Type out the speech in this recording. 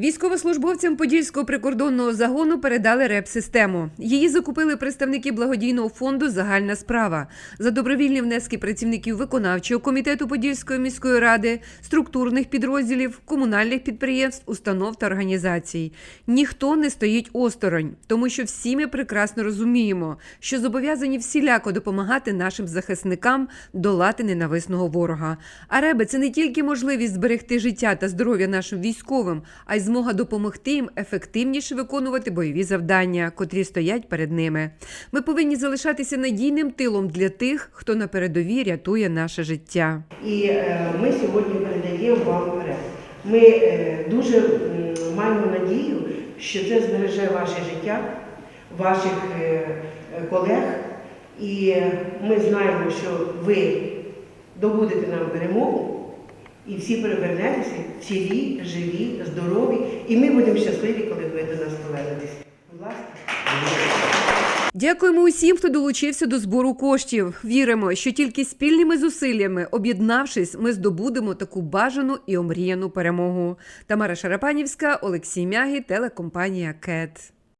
Військовослужбовцям Подільського прикордонного загону передали РЕП-систему. Її закупили представники благодійного фонду Загальна справа за добровільні внески працівників виконавчого комітету Подільської міської ради, структурних підрозділів, комунальних підприємств, установ та організацій. Ніхто не стоїть осторонь, тому що всі ми прекрасно розуміємо, що зобов'язані всіляко допомагати нашим захисникам долати ненависного ворога. А реби це не тільки можливість зберегти життя та здоров'я нашим військовим, а й змога допомогти їм ефективніше виконувати бойові завдання, котрі стоять перед ними. Ми повинні залишатися надійним тилом для тих, хто на передовій рятує наше життя. І е, ми сьогодні передаємо вам вперед. Ми е, дуже маємо надію, що це збереже ваше життя, ваших е, колег. І ми знаємо, що ви добудете нам перемогу, і всі перевернетеся цілі, живі, здорові. І ми будемо щасливі, коли ви до нас повернетесь. Будь ласка. Дякуємо усім, хто долучився до збору коштів. Віримо, що тільки спільними зусиллями, об'єднавшись, ми здобудемо таку бажану і омріяну перемогу. Тамара Шарапанівська, Олексій Мягі, телекомпанія КЕТ.